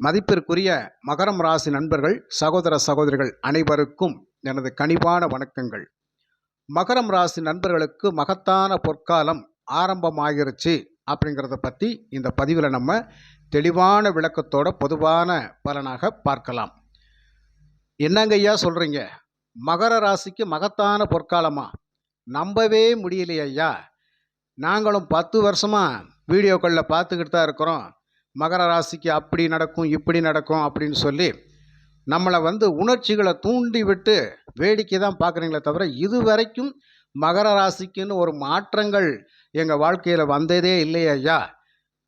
மதிப்பிற்குரிய மகரம் ராசி நண்பர்கள் சகோதர சகோதரிகள் அனைவருக்கும் எனது கனிவான வணக்கங்கள். மகரம் ராசி நண்பர்களுக்கு மகத்தான பொற்காலம் ஆரம்பமாகிருச்சு அப்படிங்கிறத பற்றி இந்த பதிவில் நம்ம தெளிவான விளக்கத்தோட பொதுவான பலனாக பார்க்கலாம். என்னங்க ஐயா சொல்கிறீங்க மகர ராசிக்கு மகத்தான பொற்காலமா? நம்பவே முடியலையே ஐயா. நாங்களும் பத்து வருஷமாக வீடியோக்களில் பார்த்துக்கிட்டு தான் இருக்கிறோம். மகர ராசிக்கு அப்படி நடக்கும் இப்படி நடக்கும் அப்படின்னு சொல்லி நம்மளை வந்து உணர்ச்சிகளை தூண்டி விட்டு வேடிக்கை தான் பார்க்குறீங்களே தவிர இது வரைக்கும் மகர ராசிக்குன்னு ஒரு மாற்றங்கள் எங்கள் வாழ்க்கையில் வந்ததே இல்லையே ஐயா.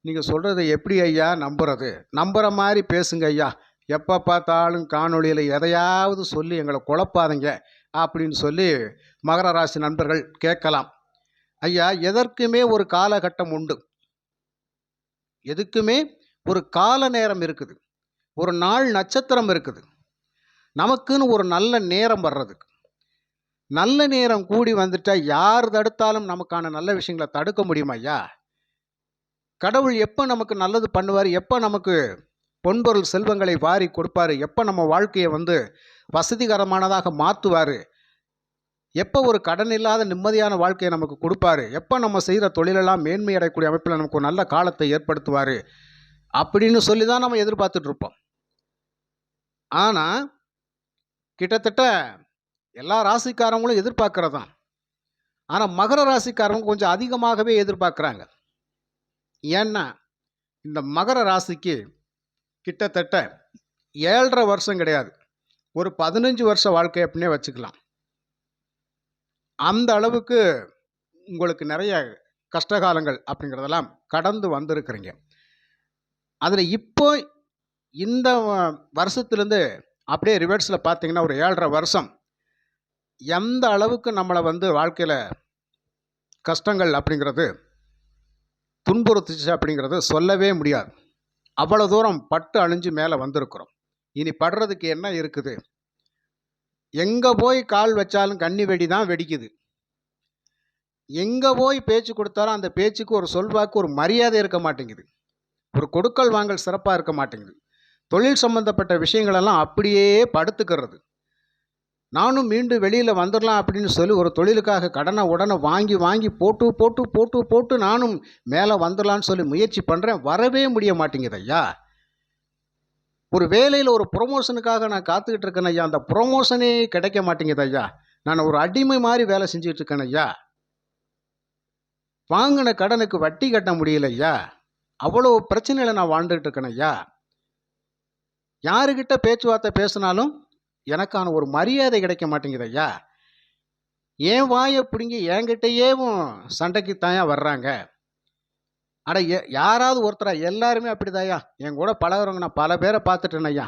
நீங்கள் சொல்கிறது எப்படி ஐயா நம்புறது? நம்புகிற மாதிரி பேசுங்க ஐயா. எப்போ பார்த்தாலும் காணொளியில் எதையாவது சொல்லி எங்களை குழப்பாதீங்க அப்படின்னு சொல்லி மகர ராசி நண்பர்கள் கேட்கலாம். ஐயா எதற்குமே ஒரு காலகட்டம் உண்டு. எதுக்குமே ஒரு கால நேரம் இருக்குது. ஒரு நாள் நட்சத்திரம் இருக்குது. நமக்குன்னு ஒரு நல்ல நேரம் வர்றதுக்கு. நல்ல நேரம் கூடி வந்துட்டா யார் தடுத்தாலும் நமக்கான நல்ல விஷயங்களை தடுக்க முடியுமா ஐயா? கடவுள் எப்போ நமக்கு நல்லது பண்ணுவார்? எப்போ நமக்கு பொன்பொருள் செல்வங்களை வாரி கொடுப்பாரு? எப்போ நம்ம வாழ்க்கையை வந்து வசதிகரமானதாக மாற்றுவார்? எப்போ ஒரு கடன் இல்லாத நிம்மதியான வாழ்க்கையை நமக்கு கொடுப்பாரு? எப்போ நம்ம செய்கிற தொழிலெல்லாம் மேன்மை அடையக்கூடிய அமைப்பில் நமக்கு ஒரு நல்ல காலத்தை ஏற்படுத்துவார்? அப்படின்னு சொல்லி தான் நம்ம எதிர்பார்த்துட்டு இருப்போம். ஆனால் கிட்டத்தட்ட எல்லா ராசிக்காரங்களும் எதிர்பார்க்குறதான் ஆனால் மகர ராசிக்காரங்க கொஞ்சம் அதிகமாகவே எதிர்பார்க்குறாங்க. ஏன்னா இந்த மகர ராசிக்கு கிட்டத்தட்ட ஏழரை வருஷம் கிடையாது. ஒரு பதினஞ்சு வருஷ வாழ்க்கை அப்படின்னே வச்சுக்கலாம். அந்த அளவுக்கு உங்களுக்கு நிறைய கஷ்டகாலங்கள் அப்படிங்கிறதெல்லாம் கடந்து வந்திருக்கிறீங்க. அதில் இப்போ இந்த வருஷத்துலேருந்து அப்படியே ரிவர்ஸில் பார்த்தீங்கன்னா ஒரு ஏழரை வருஷம் எந்த அளவுக்கு நம்மளை வந்து வாழ்க்கையில் கஷ்டங்கள் அப்படிங்கிறது துன்புறுத்துச்சு அப்படிங்கிறது சொல்லவே முடியாது. அவ்வளோ தூரம் பட்டு அழிஞ்சு மேலே வந்திருக்கிறோம். இனி படுறதுக்கு என்ன இருக்குது? எங்கே போய் கால் வச்சாலும் கன்னி வெடி தான் வெடிக்குது. எங்கே போய் பேச்சு கொடுத்தாலும் அந்த பேச்சுக்கு ஒரு சொல்வாக்கு ஒரு மரியாதை இருக்க மாட்டேங்குது. ஒரு கொடுக்கல் வாங்கல் சிறப்பாக இருக்க மாட்டேங்குது. தொழில் சம்பந்தப்பட்ட விஷயங்களெல்லாம் அப்படியே படுத்துக்கிறது. நானும் மீண்டும் வெளியில் வந்துடலாம் அப்படின்னு சொல்லி ஒரு தொழிலுக்காக கடனை உடனே வாங்கி வாங்கி போட்டு போட்டு போட்டு போட்டு நானும் மேலே வந்துடலான்னு சொல்லி முயற்சி பண்ணுறேன் வரவே முடிய மாட்டேங்குது ஐயா. ஒரு வேலையில் ஒரு ப்ரொமோஷனுக்காக நான் காத்துக்கிட்டு இருக்கேன் ஐயா. அந்த ப்ரொமோஷனே கிடைக்க மாட்டேங்குது ஐயா. நான் ஒரு அடிமை மாதிரி வேலை செஞ்சுட்டு இருக்கேன் ஐயா. வாங்கின கடனுக்கு வட்டி கட்ட முடியல ஐயா. அவ்வளோ பிரச்சனையில் நான் வாழ்ந்துகிட்டு இருக்கேன் ஐயா. யாருக்கிட்ட பேச்சுவார்த்தை பேசினாலும் எனக்கான ஒரு மரியாதை கிடைக்க மாட்டேங்குது ஐயா. ஏன் வாயை பிடுங்கி என்கிட்டயேவும் சண்டைக்கு தாயா வர்றாங்க. அட எ யாராவது ஒருத்தரா எல்லாருமே அப்படிதாயா என் கூட பழகுறவங்க நான் பல பேரை பார்த்துட்டேன் ஐயா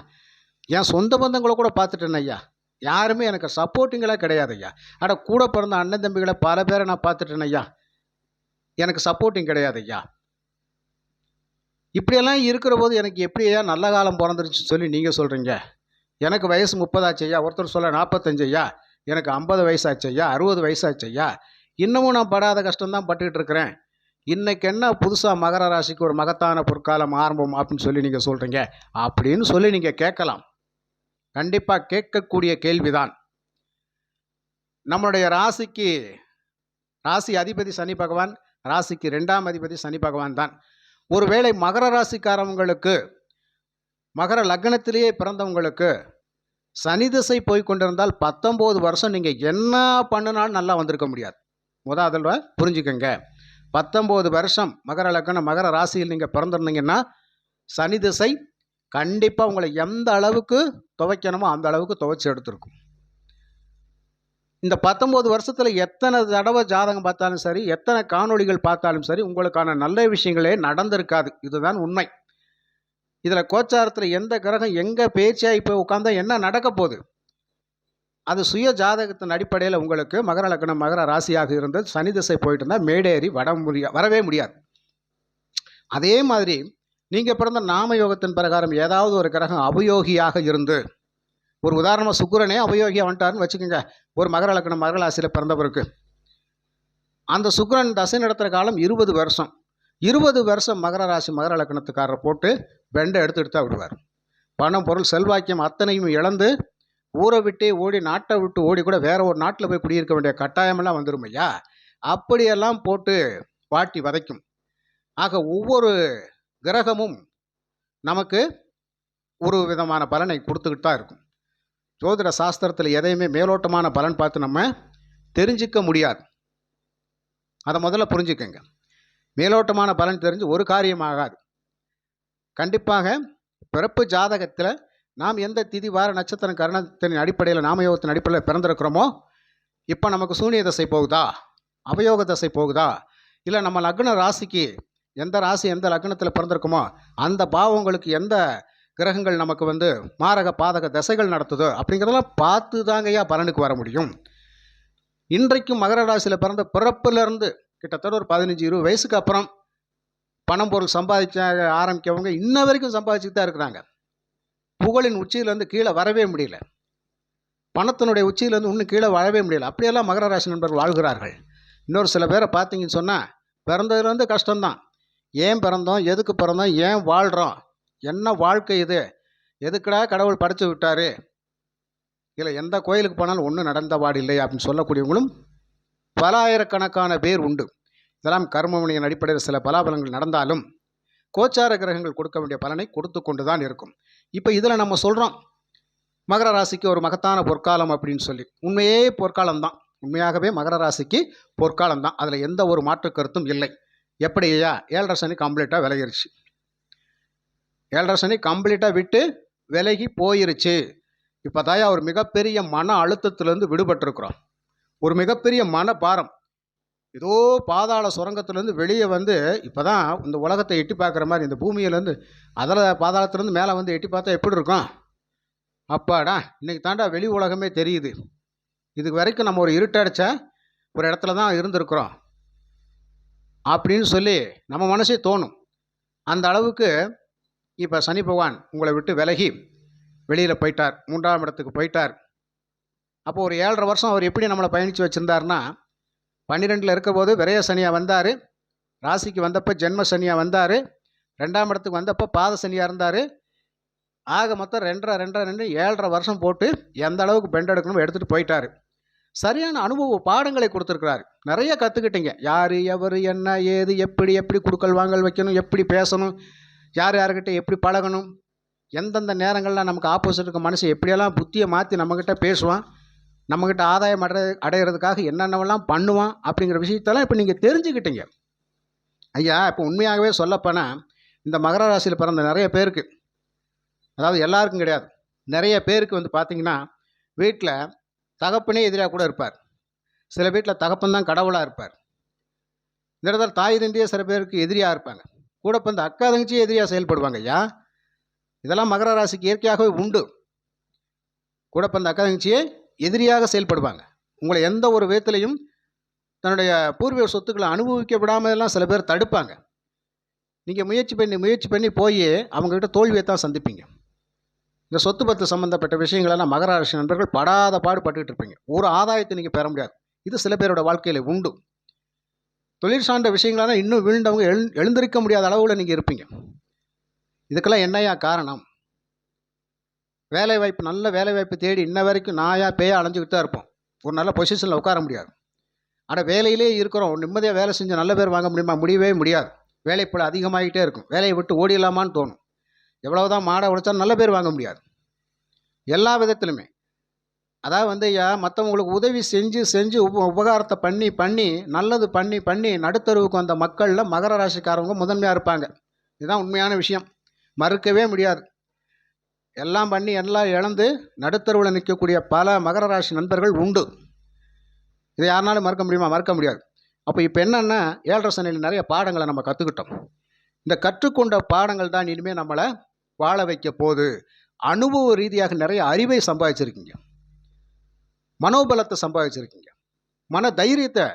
என் சொந்த பந்தங்களை கூட பார்த்துட்டேன் ஐயா யாருமே எனக்கு சப்போர்ட்டிங்களாக கிடையாது ஐயா அட கூட பிறந்த அண்ணன் தம்பிகளை பல பேரை நான் பார்த்துட்டேன் ஐயா எனக்கு சப்போர்ட்டிங் கிடையாது ஐயா இப்படியெல்லாம் இருக்கிற போது எனக்கு எப்படியா நல்ல காலம் பிறந்துருச்சு சொல்லி நீங்கள் சொல்கிறீங்க எனக்கு வயசு முப்பதாச்சு ஐயா ஒருத்தர் சொல்ல நாற்பத்தஞ்சு ஐயா எனக்கு ஐம்பது வயசாச்சு ஐயா அறுபது வயசாச்சு ஐயா இன்னமும் நான் படாத கஷ்டம்தான் பட்டுக்கிட்டு இருக்கிறேன். இன்னைக்கு என்ன புதுசாக மகர ராசிக்கு ஒரு மகத்தான பொற்காலம் ஆரம்பம் அப்படின்னு சொல்லி நீங்கள் சொல்கிறீங்க அப்படின்னு சொல்லி நீங்கள் கேட்கலாம். கண்டிப்பாக கேட்கக்கூடிய கேள்விதான். நம்மளுடைய ராசிக்கு ராசி அதிபதி சனி பகவான் ராசிக்கு ரெண்டாம் அதிபதி சனி பகவான் தான். ஒருவேளை மகர ராசிக்காரவங்களுக்கு மகர லக்னத்திலேயே பிறந்தவங்களுக்கு சனி திசை போய் கொண்டிருந்தால் பத்தொம்போது வருஷம் நீங்கள் என்ன பண்ணினாலும் நல்லா வந்திருக்க முடியாது. முதல்ல புரிஞ்சுக்கங்க. பத்தொம்போது வருஷம் மகர லக்கணம் மகர ராசியில் நீங்கள் பிறந்திருந்தீங்கன்னா சனி திசை கண்டிப்பாக உங்களை எந்த அளவுக்கு துவைக்கணுமோ அந்த அளவுக்கு துவைச்சி எடுத்திருக்கும். இந்த பத்தொம்போது வருஷத்தில் எத்தனை தடவை ஜாதகம் பார்த்தாலும் சரி எத்தனை காணொளிகள் பார்த்தாலும் சரி உங்களுக்கான நல்ல விஷயங்களே நடந்திருக்காது. இதுதான் உண்மை. இதில் கோச்சாரத்தில் எந்த கிரகம் எங்கே பேச்சியாக இப்போ உட்காந்தா என்ன நடக்க போகுது? அது சுய ஜாதகத்தின் அடிப்படையில் உங்களுக்கு மகர லக்னம் மகர ராசியாக இருந்து சனி திசை போயிட்டு இருந்தால் மேடேறி வட முடியா வரவே முடியாது. அதே மாதிரி நீங்கள் பிறந்த நாம யோகத்தின் பிரகாரம் ஏதாவது ஒரு கிரகம் அபயோகியாக இருந்து ஒரு உதாரணமாக சுக்கரனே அபயோகியாக வந்துட்டாருன்னு வச்சுக்கோங்க. ஒரு மகர லக்னம் மகர ராசியில் பிறந்தவருக்கு. அந்த சுக்கரன் தசை நடத்துகிற காலம் இருபது வருஷம். இருபது வருஷம் மகர ராசி மகர லக்னத்துக்காரரை போட்டு வெண்டை எடுத்து எடுத்தா விடுவார். பணம் பொருள் செல்வாக்கியம் அத்தனையும் இழந்து ஊரை விட்டே ஓடி நாட்டை விட்டு ஓடி கூட வேற ஒரு நாட்டில் போய் குடியிருக்க வேண்டிய கட்டாயமெல்லாம் வந்துடும் ஐயா. அப்படியெல்லாம் போட்டு வாட்டி வதைக்கும். ஆக ஒவ்வொரு கிரகமும் நமக்கு ஒரு விதமான பலனை கொடுத்துக்கிட்டு தான் இருக்கும். ஜோதிட சாஸ்திரத்தில் எதையுமே மேலோட்டமான பலன் பார்த்து நம்ம தெரிஞ்சிக்க முடியாது. அதை முதல்ல புரிஞ்சுக்கங்க. மேலோட்டமான பலன் தெரிஞ்சு ஒரு காரியமாகாது. கண்டிப்பாக பிறப்பு ஜாதகத்தில் நாம் எந்த திதி வார நட்சத்திரம் கரணத்தின் அடிப்படையில் நாமயோகத்தின் அடிப்படையில் பிறந்திருக்கிறோமோ இப்போ நமக்கு சூனிய தசை போகுதா? அவயோக தசை போகுதா? இல்லை நம்ம லக்ன ராசிக்கு எந்த ராசி எந்த லக்னத்தில் பிறந்திருக்குமோ அந்த பாவங்களுக்கு எந்த கிரகங்கள் நமக்கு வந்து மாரக பாதக தசைகள் நடத்துதோ அப்படிங்கிறதெல்லாம் பார்த்து தாங்கய்யா பலனுக்கு வர முடியும். இன்றைக்கும் மகர ராசியில் பிறந்த பிறப்புலேருந்து கிட்டத்தட்ட ஒரு பதினஞ்சு இருபது வயசுக்கு அப்புறம் பணம் பொருள் சம்பாதிக்க ஆரம்பிக்கவங்க இன்ன வரைக்கும் சம்பாதிச்சுட்டு தான் இருக்கிறாங்க. புகழின் உச்சியிலேருந்து கீழே வரவே முடியல. பணத்தினுடைய உச்சியிலேருந்து இன்னும் கீழே வரவே முடியல. அப்படியெல்லாம் மகர ராசி நண்பர்கள் வாழ்கிறார்கள். இன்னொரு சில பேரை பார்த்தீங்கன்னு சொன்னால் பிறந்ததுலேருந்து கஷ்டம்தான். ஏன் பிறந்தோம்? எதுக்கு பிறந்தோம்? ஏன் வாழ்கிறோம் என்ன வாழ்க்கை இது? எதுக்குடா கடவுள் படைச்சு விட்டார்? இல்லை எந்த கோயிலுக்கு போனாலும் ஒன்றும் நடந்த பாடு இல்லை அப்படின்னு சொல்லக்கூடியவங்களும் பல ஆயிரக்கணக்கான பேர் உண்டு. இதெல்லாம் கர்மமணியின் அடிப்படையில் சில பலாபலங்கள் நடந்தாலும் கோச்சார கிரகங்கள் கொடுக்க வேண்டிய பலனை கொடுத்து கொண்டு தான் இருக்கும். இப்போ இதில் நம்ம சொல்கிறோம் மகர ராசிக்கு ஒரு மகத்தான பொற்காலம் அப்படின்னு சொல்லி. உண்மையே பொற்காலம் தான் உண்மையாகவே மகர ராசிக்கு பொற்காலம் தான் அதில் எந்த ஒரு மாற்று கருத்தும் இல்லை. எப்படியா ஏழரை சனி கம்ப்ளீட்டாக விலகிருச்சு. ஏழரை சனி கம்ப்ளீட்டாக விட்டு விலகி போயிருச்சு. இப்போ தாயா ஒரு மிகப்பெரிய மன அழுத்தத்திலேருந்து விடுபட்டிருக்கிறோம். ஒரு மிகப்பெரிய மன பாரம் ஏதோ பாதாள சுரங்கத்துலேருந்து வெளியே வந்து இப்போ தான் இந்த உலகத்தை எட்டி பார்க்குற மாதிரி இந்த பூமியிலேருந்து அதில் பாதாளத்துலேருந்து மேலே வந்து எட்டி பார்த்தா எப்படி இருக்கும்? அப்பாடா இன்றைக்கி தாண்டா வெளி உலகமே தெரியுது. இதுக்கு வரைக்கும் நம்ம ஒரு இருட்டடிச்ச ஒரு இடத்துல தான் இருந்திருக்கிறோம். அப்படின்னு சொல்லி நம்ம மனசே தோணும். அந்த அளவுக்கு இப்போ சனி பகவான் உங்களை விட்டு விலகி வெளியில் போயிட்டார். மூன்றாம் இடத்துக்கு போயிட்டார். அப்போ ஒரு ஏழரை வருஷம் அவர் எப்படி நம்மளை பயணித்து வச்சுருந்தாருன்னா பன்னிரெண்டில் இருக்கும்போது விரைய சனியாக வந்தார். ராசிக்கு வந்தப்போ ஜென்ம சனியாக வந்தார். ரெண்டாம் இடத்துக்கு வந்தப்போ பாத சனியாக இருந்தார். ஆக மொத்தம் ரெண்டரை ரெண்டரை ரெண்டு ஏழரை வருஷம் போட்டு எந்த அளவுக்கு பெண்ட் எடுக்கணுமோ எடுத்துகிட்டு போயிட்டார். சரியான அனுபவ பாடங்களை கொடுத்துருக்குறாரு. நிறைய கற்றுக்கிட்டீங்க யார் எவர் என்ன ஏது எப்படி எப்படி குடுக்கல் வாங்கல் வைக்கணும் எப்படி பேசணும் யார் யார்கிட்ட எப்படி பழகணும் எந்தெந்த நேரங்களில் நமக்கு ஆப்போசிட் இருக்க மனுஷன் எப்படியெல்லாம் புத்தியை மாற்றி நம்மக்கிட்ட பேசுவான் நம்மக்கிட்ட ஆதாயம் அடை அடையிறதுக்காக என்னென்னவெல்லாம் பண்ணுவான் அப்படிங்கிற விஷயத்தெல்லாம் இப்போ நீங்கள் தெரிஞ்சுக்கிட்டீங்க. ஐயா இப்போ உண்மையாகவே சொல்லப்போனால் இந்த மகர ராசியில் பிறந்த நிறைய பேருக்கு அதாவது எல்லாருக்கும் கிடையாது நிறைய பேருக்கு வந்து பார்த்திங்கன்னா வீட்டில் தகப்பனே எதிராக கூட இருப்பார். சில வீட்டில் தகப்பன் தான் கடவுளாக இருப்பார். இந்த இடத்துல தாய் தந்தையே சில பேருக்கு எதிரியாக இருப்பாங்க. கூட பிறந்த அக்கா தங்கச்சியே எதிரியாக செயல்படுவாங்க ஐயா. இதெல்லாம் மகர ராசிக்கு இயற்கையாகவே உண்டு. கூட பிறந்த அக்கா தங்கச்சியே எதிரியாக செயல்படுவாங்க. உங்களை எந்த ஒரு விதத்திலையும் தன்னுடைய பூர்வீக சொத்துக்களை அனுபவிக்க விடாமலாம் சில பேர் தடுப்பாங்க. நீங்கள் முயற்சி பண்ணி முயற்சி பண்ணி போய் அவங்ககிட்ட தோல்வியை தான் சந்திப்பீங்க. இந்த சொத்து பத்து சம்மந்தப்பட்ட விஷயங்களெல்லாம் மகர நண்பர்கள் படாத பாடுபட்டுக்கிட்டு இருப்பீங்க. ஒரு ஆதாயத்தை நீங்கள் பெற முடியாது. இது சில பேரோட வாழ்க்கையில் உண்டு. தொழில் சார்ந்த விஷயங்களெல்லாம் இன்னும் வீழ்ந்தவங்க எழு எழுந்திருக்க முடியாத அளவில் நீங்கள் இருப்பீங்க. இதுக்கெல்லாம் என்னையா காரணம்? வேலை வாய்ப்பு நல்ல வேலை வாய்ப்பு தேடி இன்ன வரைக்கும் நாயாக பேயா அலைஞ்சிக்கிட்டு தான் இருப்போம். ஒரு நல்ல பொசிஷனில் உட்கார முடியாது. ஆனால் வேலையிலே இருக்கிறோம். நிம்மதியாக வேலை செஞ்சு நல்ல பேர் வாங்க முடியுமா? முடியவே முடியாது. வேலைப்பட அதிகமாகிட்டே இருக்கும். வேலையை விட்டு ஓடிடலாமான்னு தோணும். எவ்வளவுதான் மாடை உழைச்சாலும் நல்ல பேர் வாங்க முடியாது. எல்லா விதத்திலுமே. அதாவது வந்து ஐயா மற்றவங்களுக்கு உதவி செஞ்சு செஞ்சு உப உபகாரத்தை பண்ணி பண்ணி நல்லது பண்ணி பண்ணி நடுத்தருவுக்கு வந்த மக்களில் மகர ராசிக்காரவங்க முதன்மையாக இருப்பாங்க. இதுதான் உண்மையான விஷயம். மறுக்கவே முடியாது. எல்லாம் பண்ணி எல்லாம் இழந்து நடுத்தருவில் நிற்கக்கூடிய பல மகர ராசி நண்பர்கள் உண்டு. இதை யாருனாலும் மறக்க முடியுமா? மறக்க முடியாது. அப்போ இப்போ என்னென்னா ஏழரை சனியில் நிறைய பாடங்களை நம்ம கற்றுக்கிட்டோம் இந்த கற்றுக்கொண்ட பாடங்கள் தான் இனிமேல் நம்மளை வாழ வைக்க போது அனுபவ ரீதியாக நிறைய அறிவை சம்பாதிச்சிருக்கீங்க. மனோபலத்தை சம்பாதிச்சிருக்கீங்க. மன தைரியத்தை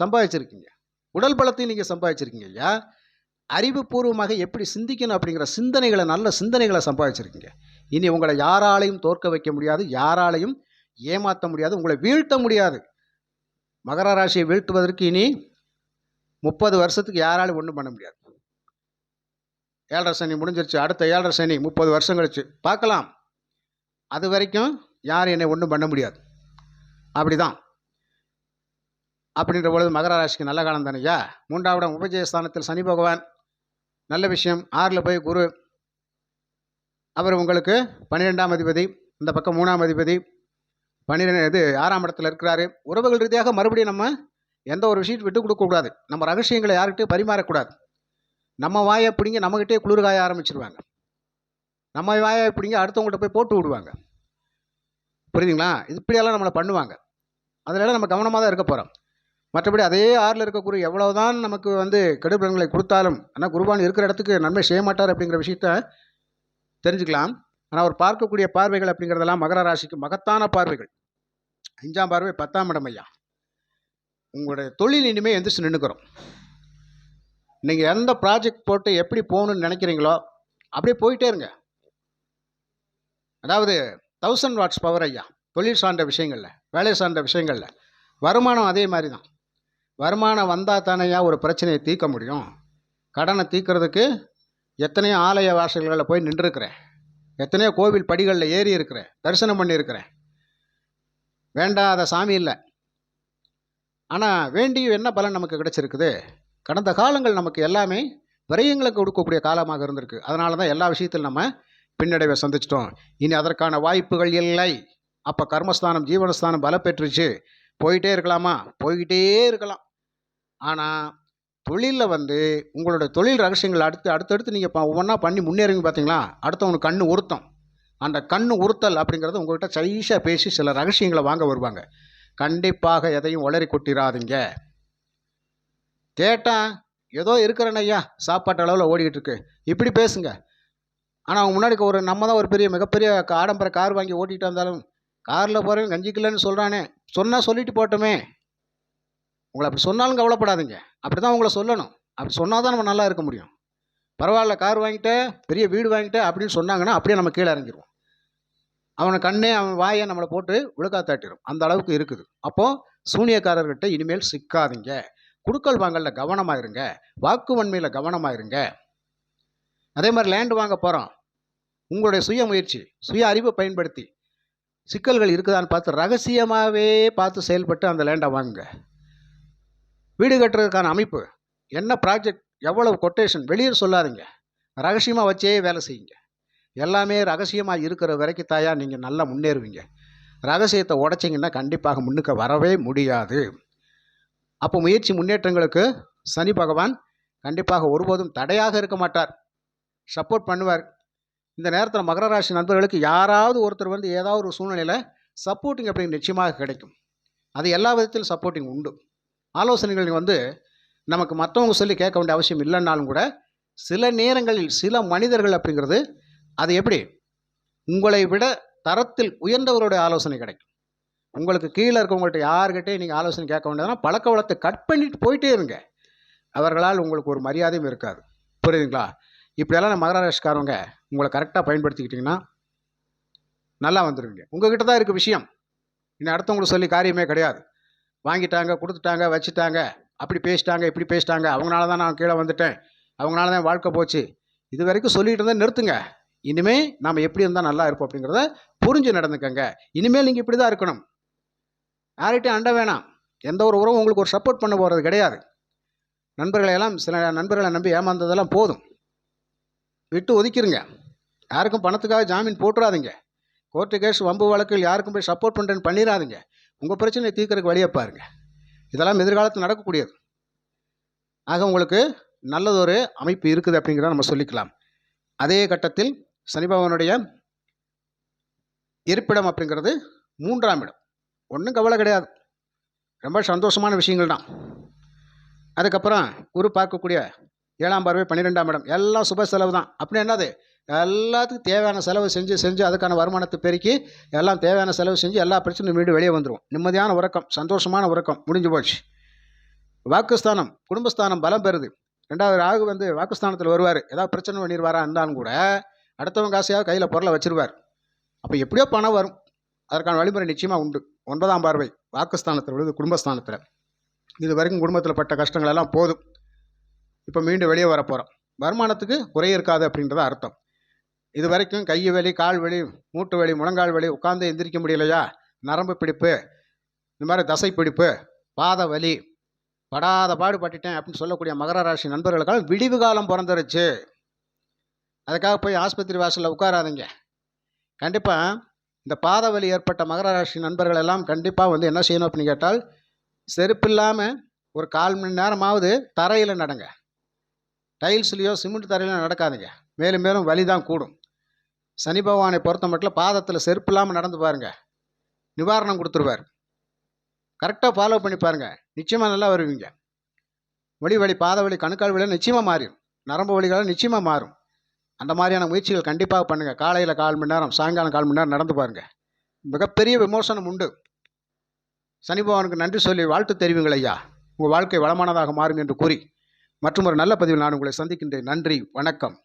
சம்பாதிச்சிருக்கீங்க. உடல் பலத்தையும் நீங்கள் சம்பாதிச்சிருக்கீங்க ஐயா அறிவுபூர்வமாக எப்படி சிந்திக்கணும் அப்படிங்கிற சிந்தனைகளை நல்ல சிந்தனைகளை சம்பாதிச்சிருக்கீங்க. இனி உங்களை யாராலையும் தோற்க வைக்க முடியாது யாராலையும் ஏமாற்ற முடியாது உங்களை வீழ்த்த முடியாது. மகர ராசியை வீழ்த்துவதற்கு இனி முப்பது வருஷத்துக்கு யாராலும் ஒன்றும் பண்ண முடியாது. ஏழரை சனி முடிஞ்சிருச்சு அடுத்த ஏழரை சனி முப்பது வருஷம் கழிச்சு. பார்க்கலாம். அது வரைக்கும் யாரும் என்னை ஒன்றும் பண்ண முடியாது. அப்படிதான். அப்படின்ற பொழுது மகர ராசிக்கு நல்ல காலம் தானேயா மூன்றாவிடம் உபஜயஸ்தானத்தில் சனி பகவான். நல்ல விஷயம். ஆறில் போய் குரு. அவர் உங்களுக்கு பன்னிரெண்டாம் அதிபதி இந்த பக்கம் மூணாம் அதிபதி. பன்னிரெண்டு இது ஆறாம் இடத்துல இருக்கிறாரு. உறவுகள் ரீதியாக மறுபடியும் நம்ம எந்த ஒரு விஷயத்தை விட்டு கொடுக்கக்கூடாது நம்ம ரகசியங்களை யார்கிட்டையும் பரிமாறக்கூடாது. நம்ம வாயை பிடிங்க நம்மகிட்டே குளிர்காய ஆரம்பிச்சிருவாங்க. நம்ம வாயை பிடிங்க அடுத்தவங்கள்ட்ட போய் போட்டு விடுவாங்க. புரியுதுங்களா? இது இப்படியெல்லாம் நம்மளை பண்ணுவாங்க. அதிலெல்லாம் நம்ம கவனமாக தான் இருக்க போகிறோம் மற்றபடி அதே ஆறில் இருக்கக்கூடிய எவ்வளவுதான் நமக்கு வந்து கெடுபலன்களை கொடுத்தாலும் ஆனால் குருபான் இருக்கிற இடத்துக்கு நன்மை செய்ய மாட்டார் அப்படிங்கிற விஷயத்த தெரிஞ்சுக்கலாம். ஆனால் அவர் பார்க்கக்கூடிய பார்வைகள் அப்படிங்கிறதெல்லாம் மகர ராசிக்கு மகத்தான பார்வைகள். அஞ்சாம் பார்வை பத்தாம் இடம் ஐயா. உங்களுடைய தொழில் இனிமேல் எந்திரிச்சு நின்றுக்கிறோம் நீங்கள் எந்த ப்ராஜெக்ட் போட்டு எப்படி போகணும்னு நினைக்கிறீங்களோ அப்படியே போயிட்டே இருங்க. அதாவது தௌசண்ட் வாட்ஸ் பவர் ஐயா. தொழில் சார்ந்த விஷயங்களில் வேலை சார்ந்த விஷயங்களில். வருமானம் அதே மாதிரி தான் வருமானம் வந்தால் தானேயா ஒரு பிரச்சனையை தீர்க்க முடியும்? கடனை தீர்க்கறதுக்கு எத்தனையோ ஆலய வாசல்களில் போய் நின்றுருக்கிறேன். எத்தனையோ கோவில் படிகளில் ஏறி இருக்கிறேன். தரிசனம் பண்ணியிருக்கிறேன். வேண்டாத சாமி இல்லை. ஆனால் வேண்டியும் என்ன பலன் நமக்கு கிடைச்சிருக்குது? கடந்த காலங்கள் நமக்கு எல்லாமே விரயங்களுக்கு கொடுக்கக்கூடிய காலமாக இருந்திருக்கு. அதனால தான் எல்லா விஷயத்திலும் நம்ம பின்னடைவை சந்திச்சிட்டோம். இனி அதற்கான வாய்ப்புகள் இல்லை. அப்போ கர்மஸ்தானம் ஜீவனஸ்தானம் பலப்பெற்றுச்சு. போயிட்டே இருக்கலாமா? போய்கிட்டே இருக்கலாம். ஆனால் தொழிலில் வந்து உங்களோட தொழில் ரகசியங்கள் அடுத்து அடுத்தடுத்து நீங்கள் ஒவ்வொன்றா பண்ணி முன்னேறிங்க பார்த்தீங்களா அடுத்தவனுக்கு கண் உறுத்தம். அந்த கண் உறுத்தல் அப்படிங்கிறது உங்கள்கிட்ட சைஸாக பேசி சில ரகசியங்களை வாங்க வருவாங்க. கண்டிப்பாக எதையும் உளறி கொட்டிடாதீங்க கேட்டால் ஏதோ இருக்கிறேன் ஐயா சாப்பாட்டு அளவில் ஓடிக்கிட்டு இருக்கு. இப்படி பேசுங்க. ஆனால் அவங்க முன்னாடி ஒரு நம்ம தான் ஒரு பெரிய மிகப்பெரிய ஆடம்பர கார் வாங்கி ஓட்டிகிட்டு வந்தாலும் காரில் போகிறவங்க கஞ்சிக்கலன்னு சொல்கிறானே சொன்னால் சொல்லிட்டு போட்டோமே. உங்களை அப்படி சொன்னாலும் கவலைப்படாதீங்க. அப்படி தான் உங்களை சொல்லணும். அப்படி சொன்னால் தான் நம்ம நல்லா இருக்க முடியும். பரவாயில்ல கார் வாங்கிட்டேன் பெரிய வீடு வாங்கிட்டேன் அப்படின்னு சொன்னாங்கன்னா அப்படியே நம்ம கீழே இறங்கிடுவோம் அவனை கண்ணே அவன் வாயை நம்மளை போட்டு விழுக்கா தாட்டிடும் அந்த அளவுக்கு இருக்குது. அப்போது சூனியக்காரர்கிட்ட இனிமேல் சிக்காதீங்க. குடுக்கல் வாங்கலில் கவனமாக இருங்க. வாக்கு வன்மையில் கவனமாக இருங்க. அதே மாதிரி லேண்ட் வாங்க போகிறோம் உங்களுடைய சுய முயற்சி சுய அறிவை பயன்படுத்தி சிக்கல்கள் இருக்குதான்னு பார்த்து ரகசியமாகவே பார்த்து செயல்பட்டு அந்த லேண்டை வாங்குங்க. வீடு கட்டுறதுக்கான அமைப்பு. என்ன ப்ராஜெக்ட் எவ்வளவு கொட்டேஷன் வெளியே சொல்லாதீங்க. ரகசியமாக வச்சே வேலை செய்யுங்க. எல்லாமே ரகசியமாக இருக்கிற வரைக்கும் தாயா நீங்கள் நல்லா முன்னேறுவீங்க. ரகசியத்தை உடைச்சிங்கன்னா கண்டிப்பாக முன்னுக்கு வரவே முடியாது. அப்போ முயற்சி முன்னேற்றங்களுக்கு சனி பகவான் கண்டிப்பாக ஒருபோதும் தடையாக இருக்க மாட்டார். சப்போர்ட் பண்ணுவார். இந்த நேரத்தில் மகர ராசி நண்பர்களுக்கு யாராவது ஒருத்தர் வந்து ஏதாவது ஒரு சூழ்நிலையில் சப்போர்ட்டிங் அப்படிங்க நிச்சயமாக கிடைக்கும். அது எல்லா விதத்திலும் சப்போர்ட்டிங் உண்டு. ஆலோசனைகள் வந்து நமக்கு மற்றவங்க சொல்லி கேட்க வேண்டிய அவசியம் இல்லைன்னாலும் கூட சில நேரங்களில் சில மனிதர்கள் அப்படிங்கிறது அது எப்படி? உங்களை விட தரத்தில் உயர்ந்தவருடைய ஆலோசனை கிடைக்கும். உங்களுக்கு கீழே இருக்கவங்கள்ட்ட யார்கிட்டே நீங்கள் ஆலோசனை கேட்க வேண்டியதுனா பழக்க வளத்தை கட் பண்ணிட்டு போயிட்டே இருங்க. அவர்களால் உங்களுக்கு ஒரு மரியாதையும் இருக்காது. புரியுதுங்களா? இப்படியெல்லாம் நம்ம மகாராஷ்டிரக்காரவங்க உங்களை கரெக்டாக பயன்படுத்திக்கிட்டிங்கன்னா நல்லா வந்துடுவீங்க உங்ககிட்ட தான் இருக்குது விஷயம். இன்னும் அடுத்தவங்களுக்கு சொல்லி காரியமே கிடையாது. வாங்கிட்டாங்க கொடுத்துட்டாங்க வச்சுட்டாங்க. அப்படி பேசிட்டாங்க இப்படி பேசிட்டாங்க. அவங்களால தான் நான் கீழே வந்துட்டேன். அவங்களால தான் வாழ்க்கை போச்சு. இது வரைக்கும் சொல்லிட்டு இருந்தால் நிறுத்துங்க. இனிமேல் நாம் எப்படி இருந்தால் நல்லா இருப்போம் அப்படிங்கிறத புரிஞ்சு நடந்துக்கங்க. இனிமேல் நீங்கள் இப்படி தான் இருக்கணும். யார்கிட்டையும் அண்ட வேணாம். எந்த ஒரு உறவும் உங்களுக்கு ஒரு சப்போர்ட் பண்ண போகிறது கிடையாது. நண்பர்களை எல்லாம் சில நண்பர்களை நம்பி ஏமாந்ததெல்லாம் போதும். விட்டு ஒதுக்கிருங்க. யாருக்கும் பணத்துக்காக ஜாமீன் போட்டுறாதீங்க. கோர்ட்டு கேஸ் வம்பு வழக்கில் யாருக்கும் போய் சப்போர்ட் பண்ணுறேன்னு பண்ணிடாதீங்க. உங்கள் பிரச்சனையை தீர்க்கறதுக்கு வழியை பாருங்க. இதெல்லாம் எதிர்காலத்தில் நடக்கக்கூடியது. ஆக உங்களுக்கு நல்லதொரு அமைப்பு இருக்குது அப்படிங்கிறத நம்ம சொல்லிக்கலாம். அதே கட்டத்தில் சனி பகவானுடைய இருப்பிடம் அப்படிங்கிறது மூன்றாம் இடம். ஒன்றும் கவலை கிடையாது. ரொம்ப சந்தோஷமான விஷயங்கள் தான். அதுக்கப்புறம் குரு பார்க்கக்கூடிய ஏழாம் பார்வை பன்னிரெண்டாம் இடம். எல்லாம் சுப செலவு தான். அப்படி என்னது? எல்லாத்துக்கும் தேவையான செலவு செஞ்சு செஞ்சு அதுக்கான வருமானத்தை பெருக்கி எல்லாம் தேவையான செலவு செஞ்சு எல்லா பிரச்சனையும் மீண்டும் வெளியே வந்துடும் நிம்மதியான உறக்கம் சந்தோஷமான உறக்கம் முடிஞ்சு போச்சு. வாக்குஸ்தானம் குடும்பஸ்தானம் பலம் பெறுது. ரெண்டாவது ராகு வந்து வாக்குஸ்தானத்தில் வருவார். ஏதாவது பிரச்சனை பண்ணிடுவாரா இருந்தாலும் கூட அடுத்தவங்க காசையாவது கையில் பொருளை வச்சிருவார். அப்போ எப்படியோ பணம் வரும். அதற்கான வழிமுறை நிச்சயமாக உண்டு. ஒன்பதாம் பார்வை வாக்குஸ்தானத்தில் உள்ளது குடும்பஸ்தானத்தில். இது வரைக்கும் குடும்பத்தில் பட்ட கஷ்டங்கள் எல்லாம் போதும். இப்போ மீண்டும் வெளியே வர போகிறோம் வருமானத்துக்கு குறை இருக்காது அப்படின்றத அர்த்தம். இது வரைக்கும் கை வலி கால் வலி மூட்டு வலி முழங்கால் வலி உட்காந்து எந்திரிக்க முடியலையா? நரம்பு பிடிப்பு இந்த மாதிரி தசை பிடிப்பு பாத வலி படாத பாடுபட்டுட்டேன் அப்படின்னு சொல்லக்கூடிய மகர ராசி நண்பர்களுக்காக விடிவு காலம் பிறந்துருச்சு. அதுக்காக போய் ஆஸ்பத்திரி வாசலில் உட்காராதீங்க. கண்டிப்பாக இந்த பாத வலி ஏற்பட்ட மகர ராசி நண்பர்கள் எல்லாம் கண்டிப்பாக வந்து என்ன செய்யணும் அப்படின்னு கேட்டால் செருப்பு இல்லாமல் ஒரு கால் மணி நேரமாவது தரையில் நடங்க. டைல்ஸ்லேயோ சிமெண்ட் தரையிலையோ நடக்காதுங்க. மேலும் மேலும் வலி தான் கூடும். சனி பகவானை பொறுத்த மட்டும் பாதத்தில் செருப்பு இல்லாமல் நடந்து பாருங்கள் நிவாரணம் கொடுத்துருவார். கரெக்டாக ஃபாலோ பண்ணி பாருங்கள் நிச்சயமாக நல்லா வருவீங்க. வலி வழி பாத வழி கணுக்கால் வலி நிச்சயமாக மாறிடும் நரம்பு வலிகளும் நிச்சயமாக மாறும். அந்த மாதிரியான முயற்சிகள் கண்டிப்பாக பண்ணுங்கள் காலையில் கால் மணி நேரம் சாயங்காலம் கால் மணி நேரம் நடந்து பாருங்கள் மிகப்பெரிய விமோசனம் உண்டு. சனி பகவானுக்கு நன்றி சொல்லி வாழ்த்து தெரிவிங்கள் ஐயா. உங்கள் வாழ்க்கை வளமானதாக மாறும் என்று கூறி மற்றும் ஒரு நல்ல பதிவில் நான் உங்களை சந்திக்கின்றேன். நன்றி வணக்கம்.